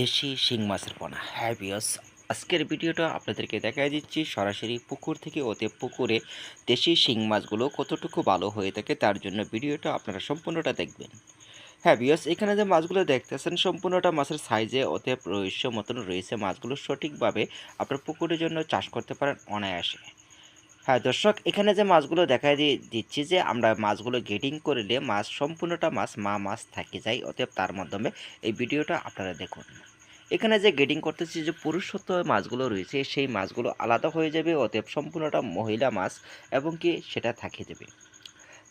দেশি শিং মাছের পোনা। হ্যাঁ বিয়স আজকের ভিডিওটা আপনাদেরকে দেখা দিচ্ছি সরাসরি পুকুর থেকে ওতে পুকুরে দেশি শিং মাছগুলো কতটুকু ভালো হয়ে থাকে তার জন্য ভিডিওটা আপনারা সম্পূর্ণটা দেখবেন। হ্যাঁ বিয়স এখানে যে মাছগুলো দেখতেছেন, সম্পূর্ণটা মাছের সাইজে ওতে রহস্য মতন রয়েছে। মাছগুলো সঠিকভাবে আপনার পুকুরের জন্য চাষ করতে পারেন অনায়াসে। হ্যাঁ দর্শক, এখানে যে মাছগুলো দেখা দিয়ে দিচ্ছি যে, আমরা মাছগুলো গেটিং করলে মাছ, সম্পূর্ণটা মাছ, মা মাছ থাকে যায়, অতএব তার মাধ্যমে এই ভিডিওটা আপনারা দেখুন। এখানে যে গেটিং করতেছি যে, পুরুষত্ব মাছগুলো রয়েছে, সেই মাছগুলো আলাদা হয়ে যাবে, অতএব সম্পূর্ণটা মহিলা মাছ, এবং কি সেটা থাকে দেবে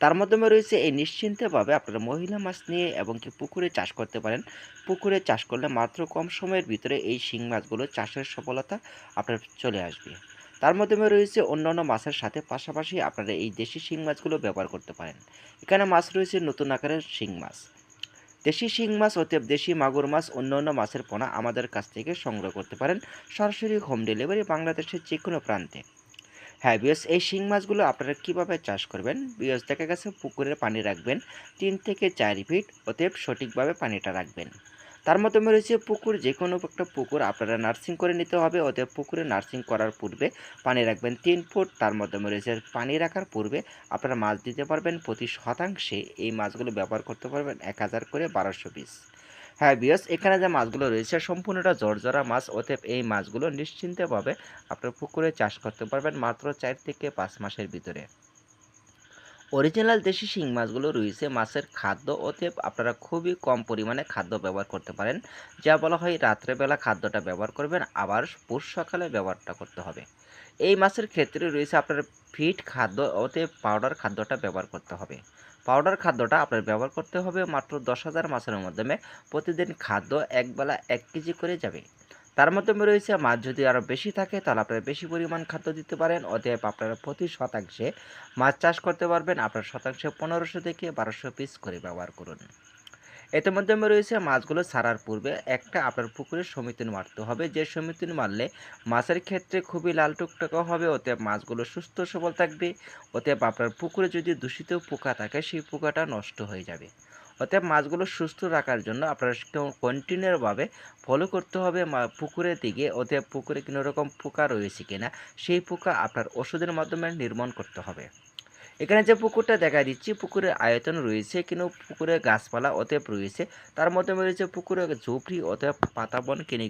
তার মাধ্যমে রয়েছে এই নিশ্চিন্তভাবে আপনারা মহিলা মাছ নিয়ে এবং কি পুকুরে চাষ করতে পারেন। পুকুরে চাষ করলে মাত্র কম সময়ের ভিতরে এই শিং মাছগুলো চাষের সফলতা আপনার চলে আসবে। তার মাধ্যমে রয়েছে অন্যান্য মাছের সাথে পাশাপাশি আপনারা এই দেশি শিং মাছগুলো ব্যবহার করতে পারেন। এখানে মাছ রয়েছে নতুন আকারের শিং মাছ। দেশি শিং মাছ অতএব দেশি মাগুর মাছ অন্যান্য মাছের পোনা আমাদের কাছ থেকে সংগ্রহ করতে পারেন সরাসরি হোম ডেলিভারি বাংলাদেশের যে কোনো প্রান্তে। হ্যাঁ বিয়স এই শিং মাছগুলো আপনারা কীভাবে চাষ করবেন? বিয়স দেখা গেছে পুকুরের পানি রাখবেন, তিন থেকে চার ফিট, অতএব সঠিকভাবে পানিটা রাখবেন। তার মাধ্যমে রয়েছে পুকুর যে কোনো একটা পুকুর আপনারা নার্সিং করে নিতে হবে, অতএব পুকুরে নার্সিং করার পূর্বে পানি রাখবেন তিন ফুট, তার মাধ্যমে রয়েছে পানি রাখার পূর্বে আপনারা মাছ দিতে পারবেন প্রতি শতাংশে। এই মাছগুলো ব্যবহার করতে পারবেন এক হাজার করে বারোশো পিস হ্যাঁ বিয়স এখানে যে মাছগুলো রয়েছে, সম্পূর্ণটা জর্জরা মাছ, অতএব এই মাছগুলো নিশ্চিন্তভাবে আপনার পুকুরে চাষ করতে পারবেন মাত্র চার থেকে পাঁচ মাসের ভিতরে। অরিজিনাল দেশি শিং মাছগুলো রয়েছে, মাছের খাদ্য অতএব আপনারা খুবই কম পরিমাণে খাদ্য ব্যবহার করতে পারেন। যা বলা হয় রাত্রেবেলা খাদ্যটা ব্যবহার করবেন, আবার পুষ সকালে ব্যবহারটা করতে হবে। এই মাছের ক্ষেত্রে রয়েছে আপনার ফিট খাদ্য, অতএব পাউডার খাদ্যটা ব্যবহার করতে হবে। পাউডার খাদ্যটা আপনার ব্যবহার করতে হবে মাত্র দশ হাজার মাছের মাধ্যমে। প্রতিদিন খাদ্য একবেলা এক কেজি করে যাবে। তার মাধ্যমে রয়েছে, মাছ যদি আরও বেশি থাকে তাহলে আপনারা বেশি পরিমাণ খাদ্য দিতে পারেন। অতএব আপনারা প্রতি শতাংশে মাছ চাষ করতে পারবেন। আপনার শতাংশে পনেরোশো থেকে বারোশো পিস করে ব্যবহার করুন। এতে মাধ্যমে রয়েছে, মাছগুলো ছাড়ার পূর্বে একটা আপনার পুকুরে সমিতিন মারতে হবে। যে সমিতিন মারলে মাছের ক্ষেত্রে খুবই লাল টুকটাকা হবে, অতএব মাছগুলো সুস্থ সবল থাকবে। অতএব আপনার পুকুরে যদি দূষিত পোকা থাকে, সেই পোকাটা নষ্ট হয়ে যাবে। অতএব মাছগুলো সুস্থ রাখার জন্য আপনার কন্টিনিউভাবে ফলো করতে হবে পুকুরের দিকে। অতএব পুকুরে কোনো রকম পোকা রয়েছে কিনা, সেই পোকা আপনার ওষুধের মাধ্যমে নির্মাণ করতে হবে। এখানে যে পুকুরটা দেখা দিচ্ছি পুকুরের আয়তন রয়েছে, কিন্তু পুকুরের গাছপালা অতএব রয়েছে। তার মধ্যে রয়েছে পুকুরের ঝুপড়ি, অতএব পাতাবন কিনে